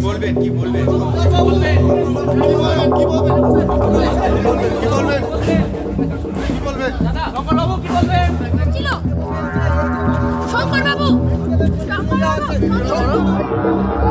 বলবেন কি বলবেন কি বলবেন কি বলবেন শঙ্কর বাবু শঙ্কর বাবু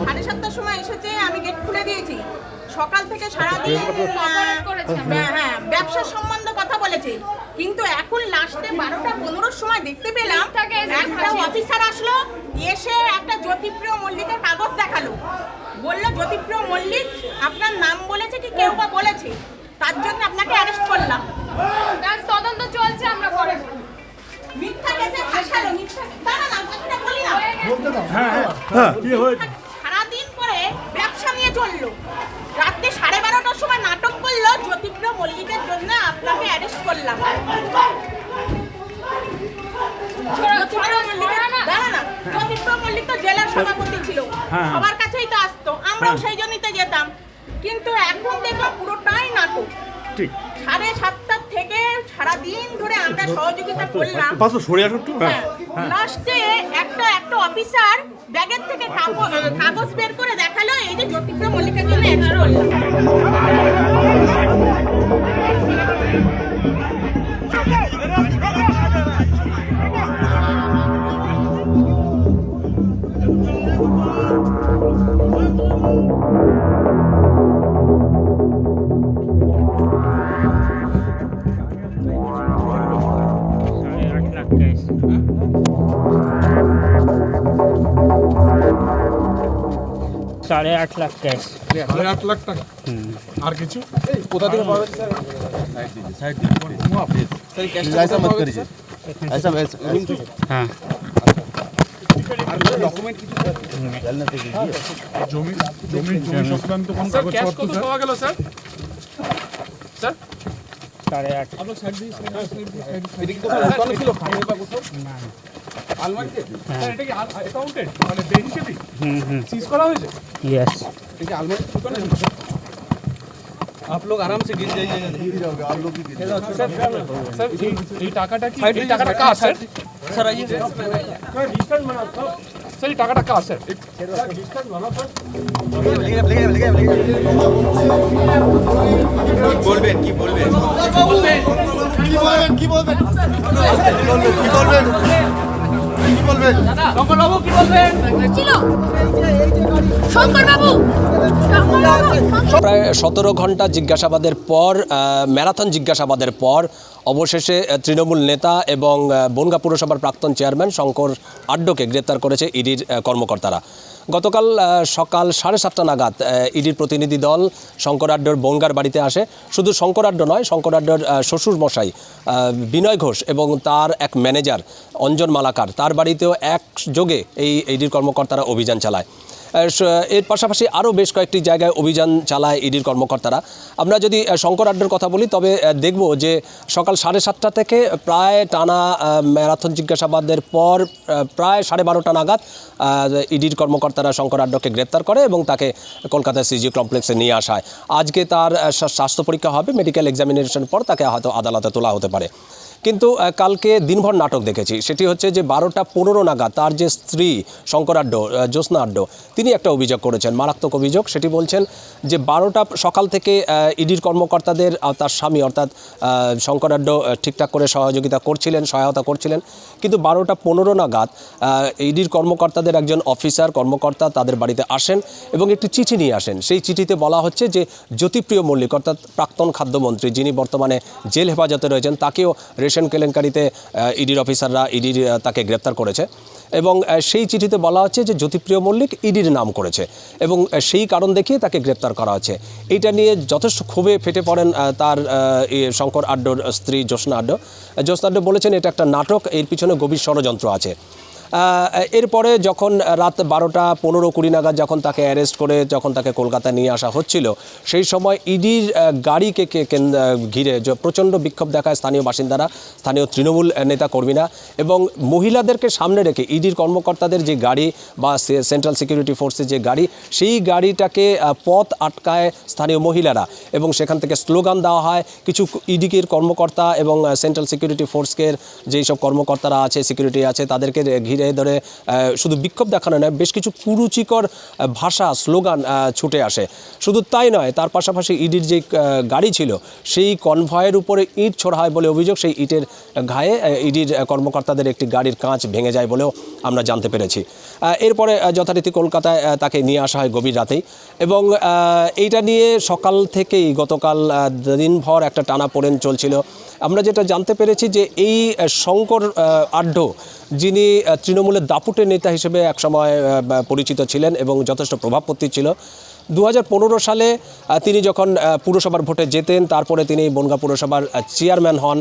সাড়ে সাতটার সময় এসেছে আমি গেট খুলে দিয়েছি। সকাল থেকে সারাদিন হ্যাঁ, হ্যাঁ ব্যবসার সম্বন্ধে বলেছে। কিন্তু এখন লাস্টে বারোটা পনেরোর সময় দেখতে পেলাম একটা অফিসার আসলো এসে একটা জ্যোতিপ্রিয় মল্লিকের কাগজ দেখাল। বলল জ্যোতিপ্রিয় মল্লিক আপনার নাম বলেছে কি কেউ বা বলেছে? তার জন্য আপনাকে অ্যারেস্ট করলাম। তদন্ত চলছে আমরা পরে মিথ্যা কেসে ফাঁসালো মিথ্যা দাঁড়া না কথাটা বলি না। সারাদিন পরে ব্যবসা নিয়ে চলল রাত্রে সাড়ে বারোটার সময় নাটক করল জ্যোতিপ্রিয় মল্লিকের জন্য আপনাকে অ্যারেস্ট করলাম। মল্লিক তো জেলার সভাপতি ছিল সবার কাছেই তো আসতো আমরাও সেই জন্যই তো যেতাম। কিন্তু এখন দেখলাম পুরোটাই নাটক। সাড়ে সাতটার থেকে সারাদিন ধরে আমরা সহযোগিতা করলাম। হ্যাঁ। লাস্টে অফিসার ব্যাগের থেকে কাগজ বের করে দেখাল এই যে জ্যোতিপ্রা মল্লিকের জন্য অ্যারেস্ট সাড়ে আট লাখ ক্যাশ সাড়ে আট লাখ টাকা। আর কিছু? কোথা থেকে হ্যাঁ। স্যার? স্যার সাড়ে আট। आठ স্যার এটা কি অ্যাকাউন্টেড মানে বে হিসেবে हम्म हम्म সিজ করা হয়েছে यस आप लोग आराम से गिर जाइएगा गिर जाओगे आप लोग भी गिर जाओगे স্যার স্যার এই এই টাকাটা কি এই টাকাটা কার স্যার सर आइए স্যার এই টাকাটা কার স্যার কি বলবেন কি বলবেন কি বলবেন কি বলবেন কি বলবেন কি বলবেন শঙ্কর বাবু প্রায় সতেরো ঘণ্টা জিজ্ঞাসাবাদের পর ম্যারাথন জিজ্ঞাসাবাদের পর অবশেষে তৃণমূল নেতা এবং বনগা পুরসভার প্রাক্তন চেয়ারম্যান শঙ্কর আড্ডকে গ্রেপ্তার করেছে ইডির কর্মকর্তারা। গতকাল সকাল সাড়ে সাতটা নাগাদ ইডির প্রতিনিধি দল শঙ্কর আড্ডর বনগার বাড়িতে আসে। শুধু শঙ্কর আড্ড নয়, শঙ্কর আড্ডর শ্বশুর মশাই বিনয় ঘোষ এবং তার এক ম্যানেজার অঞ্জন মালাকার, তার বাড়িতেও একযোগে এই ইডির কর্মকর্তারা অভিযান চালায়। এর পাশাপাশি আরও বেশ কয়েকটি জায়গায় অভিযান চালায় ইডির কর্মকর্তারা। আমরা যদি শঙ্কর আড্ডার কথা বলি, তবে দেখব যে সকাল সাড়ে সাতটা থেকে প্রায় টানা ম্যারাথন জিজ্ঞাসাবাদের পর প্রায় সাড়ে বারোটা নাগাদ ইডির কর্মকর্তারা শঙ্কর আড্ডকে গ্রেপ্তার করে এবং তাকে কলকাতা সিজি কমপ্লেক্সে নিয়ে আসা হয় আজকে তার স্বাস্থ্য পরীক্ষা হবে, মেডিকেল এক্সামিনেশন পর তাকে হয়তো আদালতে তোলা হতে পারে। কিন্তু কালকে দিনভর নাটক দেখেছি। সেটি হচ্ছে যে বারোটা পনেরো নাগাদ তার যে স্ত্রী শঙ্কর আড্ড জ্যোৎস্না আড্ড তিনি একটা অভিযোগ করেছেন মারাত্মক অভিযোগ। সেটি বলছেন যে বারোটা সকাল থেকে ইডির কর্মকর্তাদের তার স্বামী অর্থাৎ আহ, শঙ্কর আড্ড ঠিকঠাক করে সহযোগিতা করছিলেন সহায়তা করছিলেন। কিন্তু বারোটা পনেরো নাগাদ ইডির কর্মকর্তাদের একজন অফিসার কর্মকর্তা তাদের বাড়িতে আসেন এবং একটি চিঠি নিয়ে আসেন। সেই চিঠিতে বলা হচ্ছে যে জ্যোতিপ্রিয় মল্লিক অর্থাৎ প্রাক্তন খাদ্যমন্ত্রী যিনি বর্তমানে জেল হেফাজতে রয়েছেন তাকেও রেশন কেলেঙ্কারিতে ইডির অফিসাররা ইডির তাকে গ্রেপ্তার করেছে এবং সেই চিঠিতে বলা হচ্ছে যে জ্যোতিপ্রিয় মল্লিক ইডির নাম করেছে এবং সেই কারণ দেখিয়ে তাকে গ্রেপ্তার করা হচ্ছে এইটা নিয়ে যথেষ্ট ক্ষোভে ফেটে পড়েন তার শঙ্কর আড্ডোর স্ত্রী জ্যোৎস্না আড্ড। জ্যোৎস্না আড্ড বলেছেন, এটা একটা নাটক, এর পিছনে গভীর ষড়যন্ত্র আছে। এরপরে যখন রাত বারোটা পনেরো কুড়ি নাগাদ যখন তাকে অ্যারেস্ট করে, যখন তাকে কলকাতা নিয়ে আসা হচ্ছিল, সেই সময় ইডির গাড়িকে ঘিরে প্রচণ্ড বিক্ষোভ দেখায় স্থানীয় বাসিন্দারা, স্থানীয় তৃণমূল নেতা কর্মীরা এবং মহিলাদেরকে সামনে রেখে ইডির কর্মকর্তাদের যে গাড়ি বা সেন্ট্রাল সিকিউরিটি ফোর্সের যে গাড়ি, সেই গাড়িটাকে পথ আটকায় স্থানীয় মহিলারা এবং সেখান থেকে স্লোগান দেওয়া হয়, কিছু ইডিকের কর্মকর্তা এবং সেন্ট্রাল সিকিউরিটি ফোর্সকের যেই সব কর্মকর্তারা আছে সিকিউরিটি আছে, তাদেরকে ঘিরে ধরে আহ, শুধু বিক্ষোভ দেখানো নয় বেশ কিছু কুরুচিকর ভাষা স্লোগান ছুটে আসে। শুধু তাই নয় তার পাশাপাশি ইডির যে গাড়ি ছিল সেই কনভয়ের উপরে ইট ছোড়া হয় বলে অভিযোগ সেই ইটের ঘায়ে ইডির কর্মকর্তাদের একটি গাড়ির কাঁচ ভেঙে যায় বলেও আমরা জানতে পেরেছি। এরপরে যথারীতি কলকাতায় তাকে নিয়ে আসা হয় গভীর রাতেই। এবং এইটা নিয়ে সকাল থেকেই গতকাল দিনভর একটা টানা পড়েন চলছিল। আমরা যেটা জানতে পেরেছি যে এই শঙ্কর আড্ড, যিনি তৃণমূলের দাপুটের নেতা হিসেবে একসময় পরিচিত ছিলেন এবং যথেষ্ট প্রভাবপত্তি ছিল দু হাজার পনেরো সালে তিনি যখন পুরসভার ভোটে জেতেন, তারপরে তিনি বনগা পুরসভার চেয়ারম্যান হন।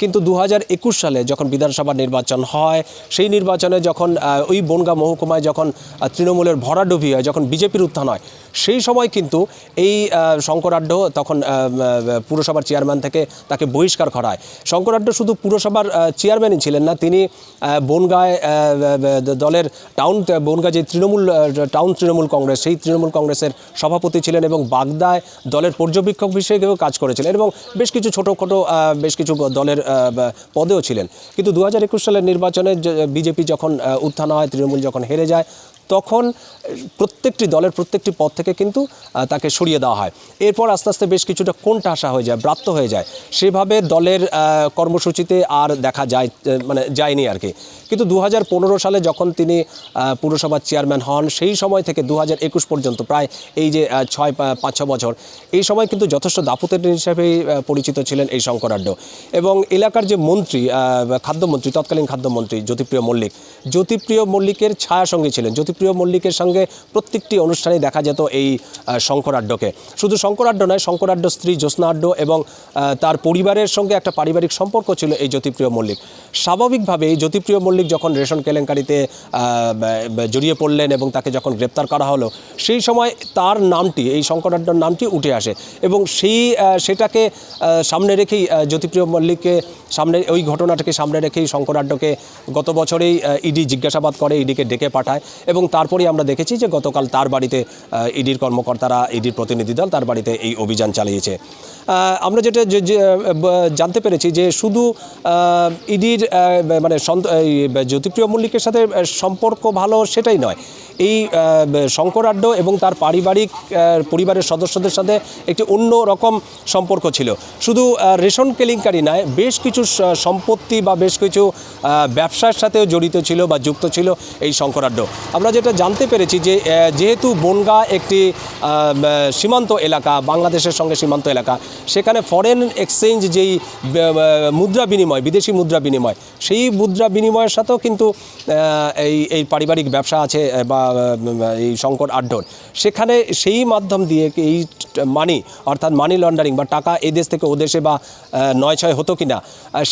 কিন্তু দু হাজার একুশ সালে যখন বিধানসভা নির্বাচন হয়, সেই নির্বাচনে যখন ওই বনগা মহকুমায় যখন তৃণমূলের ভরাডুবি হয়, যখন বিজেপির উত্থান হয়, সেই সময় কিন্তু এই শঙ্করাঢ্য তখন পুরসভার চেয়ারম্যান থেকে তাকে বহিষ্কার করা হয়। শঙ্করাঢ্য শুধু পুরসভার চেয়ারম্যানই ছিলেন না, তিনি বনগায় দলের টাউন বনগা যে তৃণমূল টাউন তৃণমূল কংগ্রেস, সেই তৃণমূল কংগ্রেসের সভাপতি ছিলেন এবং বাগদায় দলের পর্যবেক্ষক হিসেবেও কাজ করেছিলেন এবং বেশ কিছু ছোটোখাটো বেশ কিছু দলের পদেও ছিলেন। কিন্তু দু সালের নির্বাচনে বিজেপি যখন উত্থান হয়, তৃণমূল যখন হেরে যায় তখন প্রত্যেকটি দলের প্রত্যেকটি পদ থেকে কিন্তু তাকে সরিয়ে দেওয়া হয়। এরপর আস্তে আস্তে বেশ কিছুটা কোনটা আসা হয়ে যায়, ব্রাত্য হয়ে যায়। সেভাবে দলের কর্মসূচিতে আর দেখা যায় মানে যায়নি আর কি। কিন্তু দু হাজার পনেরো সালে যখন তিনি পুরসভার চেয়ারম্যান হন, সেই সময় থেকে দু হাজার একুশ পর্যন্ত প্রায় এই যে ছয় পাঁচ, ছ বছর, এই সময় কিন্তু যথেষ্ট দাপুতের হিসেবেই পরিচিত ছিলেন এই শঙ্করাড্ড এবং এলাকার যে মন্ত্রী খাদ্যমন্ত্রী, তৎকালীন খাদ্যমন্ত্রী জ্যোতিপ্রিয় মল্লিক, জ্যোতিপ্রিয় মল্লিকের ছায়া সঙ্গী ছিলেন জ্যোতিপ্রিয় মল্লিকের সঙ্গে প্রত্যেকটি অনুষ্ঠানে দেখা যেত এই শঙ্করাড্ডকে শুধু শঙ্করাড্ড নয় শঙ্করাড্ড স্ত্রী জ্যোৎস্না আড্ড এবং তার পরিবারের সঙ্গে একটা পারিবারিক সম্পর্ক ছিল এই জ্যোতিপ্রিয় মল্লিক। স্বাভাবিকভাবে এই জ্যোতিপ্রিয় মল্লিক যখন রেশন কেলেঙ্কারিতে জড়িয়ে পড়লেন এবং তাকে যখন গ্রেপ্তার করা হলো, সেই সময় তার নামটি, এই শঙ্করাড্ডর নামটি উঠে আসে এবং সেই সেটাকে সামনে রেখেই জ্যোতিপ্রিয় মল্লিককে সামনে, ওই ঘটনাটাকে সামনে রেখেই শঙ্করাড্ডকে গত বছরেই ইডি জিজ্ঞাসাবাদ করে, ইডিকে ডেকে পাঠায় এবং তারপরেই আমরা দেখেছি যে গতকাল তার বাড়িতে ইডির কর্মকর্তারা ইডির প্রতিনিধি দল তার বাড়িতে এই অভিযান চালিয়েছে। আমরা যেটা জানতে পেরেছি যে শুধু ইডির মানে জ্যোতিপ্রিয় মল্লিকের সাথে সম্পর্ক ভালো সেটাই নয়। এই আহ, শঙ্কর আড্ড এবং তার পারিবারিক পরিবারের সদস্যদের সাথে একটি অন্য রকম সম্পর্ক ছিল। শুধু রেশন কেলেঙ্কারি নয় বেশ কিছু সম্পত্তি বা বেশ কিছু ব্যবসার সাথেও জড়িত ছিল বা যুক্ত ছিল এই শঙ্করাড্ড আমরা যেটা জানতে পেরেছি যে যেহেতু বনগা একটি সীমান্ত এলাকা, বাংলাদেশের সঙ্গে সীমান্ত এলাকা, সেখানে ফরেন এক্সচেঞ্জ যেই মুদ্রা বিনিময়, বিদেশি মুদ্রা বিনিময়, সেই মুদ্রা বিনিময়ের সাথেও কিন্তু এই এই পারিবারিক ব্যবসা আছে বা এই সংকট আড্ডর। সেখানে সেই মাধ্যম দিয়ে এই মানি অর্থাৎ মানি লন্ডারিং বা টাকা এই দেশ থেকে ও দেশে বা নয় ছয় হতো কি না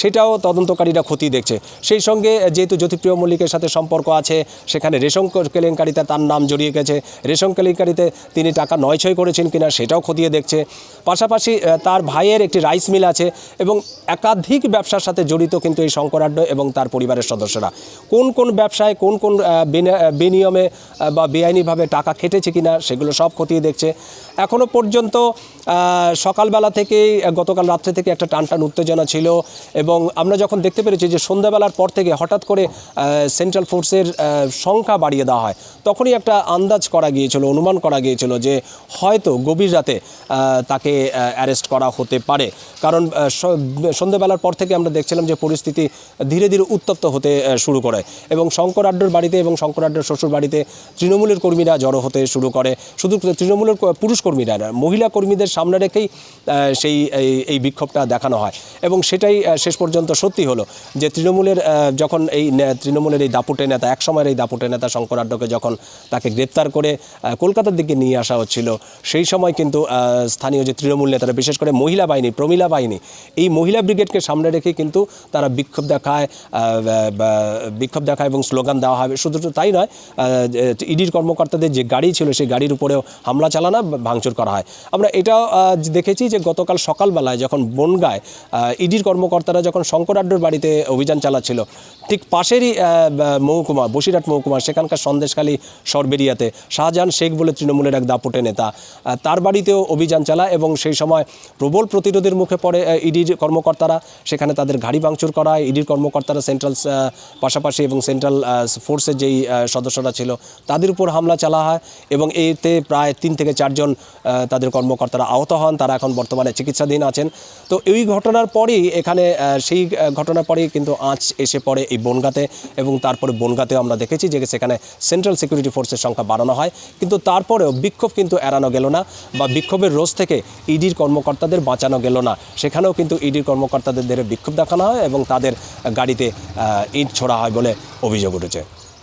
সেটাও তদন্তকারীরা ক্ষতি দেখছে। সেই সঙ্গে যেহেতু জ্যোতিপ্রিয় মল্লিকের সাথে সম্পর্ক আছে, সেখানে রেশন কেলেঙ্কারিতে তার নাম জড়িয়ে গেছে। রেশন কেলেঙ্কারিতে তিনি টাকা নয় ছয় করেছেন কিনা সেটাও খতিয়ে দেখছে। পাশাপাশি তার ভাইয়ের একটি রাইস মিল আছে এবং একাধিক ব্যবসার সাথে জড়িত কিন্তু এই শঙ্করাড্ড এবং তার পরিবারের সদস্যরা। কোন কোন ব্যবসায়, কোন কোন বেনিয়মে বা বেআইনিভাবে টাকা খেটেছে কিনা সেগুলো সব খতিয়ে দেখছে। এখনও পর্যন্ত সকালবেলা থেকেই গতকাল রাত্রে থেকে একটা টানটান উত্তেজনা ছিল এবং আমরা যখন দেখতে পেরেছি যে সন্ধ্যাবেলার পর থেকে হঠাৎ করে সেন্ট্রাল ফোর্সের সংখ্যা বাড়িয়ে দেওয়া হয়। তখনই একটা আন্দাজ করা গিয়েছিল, অনুমান করা গিয়েছিল যে হয়তো গভীর রাতে তাকে অ্যারেস্ট করা হতে পারে। কারণ সন্ধ্যাবেলার পর থেকে আমরা দেখছিলাম যে পরিস্থিতি ধীরে ধীরে উত্তপ্ত হতে শুরু করে এবং শঙ্কর আড্ডর বাড়িতে এবং শঙ্কর আড্ডর শ্বশুর বাড়িতে তৃণমূলের কর্মীরা জড়ো হতে শুরু করে। শুধু তৃণমূলের পুরুষ কর্মীরা মহিলা কর্মীদের সামনে রেখেই সেই, এই- বিক্ষোভটা দেখানো হয়। এবং সেটাই শেষ পর্যন্ত সত্যি হলো যে তৃণমূলের যখন এই তৃণমূলের এই দাপুটে নেতা এক সময়ের এই দাপুটে নেতা শঙ্কর আড্ডকে যখন তাকে গ্রেপ্তার করে কলকাতার দিকে নিয়ে আসা হচ্ছিল, সেই সময় কিন্তু স্থানীয় যে তৃণমূল নেতারা বিশেষ করে মহিলা বাহিনী, প্রমিলা বাহিনী, এই মহিলা ব্রিগেডকে সামনে রেখে কিন্তু তারা বিক্ষোভ দেখায় বিক্ষোভ দেখায় এবং স্লোগান দেওয়া হয়। শুধু তাই নয় ইডির কর্মকর্তাদের যে গাড়ি ছিল, সেই গাড়ির উপরেও হামলা চালানো ভাঙচুর করা হয়। আমরা এটাও দেখেছি যে গতকাল সকালবেলায় যখন বনগায় ইডির কর্মকর্তারা যখন শঙ্করাড্ডর বাড়িতে অভিযান চালাচ্ছিল, ঠিক পাশেরই মহকুমা, বসিরহাট মহকুমা, সেখানকার সন্দেশখালী সরবেরিয়াতে। শাহজাহান শেখ বলে তৃণমূলের এক দাপুটে নেতা। তার বাড়িতেও অভিযান চালায় এবং সেই সময় প্রবল প্রতিরোধের মুখে পড়ে ইডির কর্মকর্তারা। সেখানে তাদের গাড়ি ভাঙচুর করা হয় ইডির কর্মকর্তারা সেন্ট্রাল পাশাপাশি এবং সেন্ট্রাল ফোর্সের যেই সদস্যরা ছিল, তাদের উপর হামলা চালা হয় এবং এতে প্রায় তিন থেকে চারজন তাদের কর্মকর্তারা আহত হন। তারা এখন বর্তমানে চিকিৎসাধীন আছেন। তো এই ঘটনার পরেই এখানে সেই ঘটনার পরেই কিন্তু আঁচ এসে পড়ে এই বনগাতে এবং তারপরে বনগাতেও আমরা দেখেছি যে সেখানে সেন্ট্রাল সিকিউরিটি ফোর্সের সংখ্যা বাড়ানো হয়। কিন্তু তারপরেও বিক্ষোভ কিন্তু এড়ানো গেল না বা বিক্ষোভের রোজ থেকে ইডির কর্মকর্তাদের বাঁচানো গেল না। সেখানেও কিন্তু ইডির কর্মকর্তাদের বিক্ষোভ দেখানো হয় এবং তাদের গাড়িতে ইট ছোড়া হয় বলে অভিযোগ উঠেছে।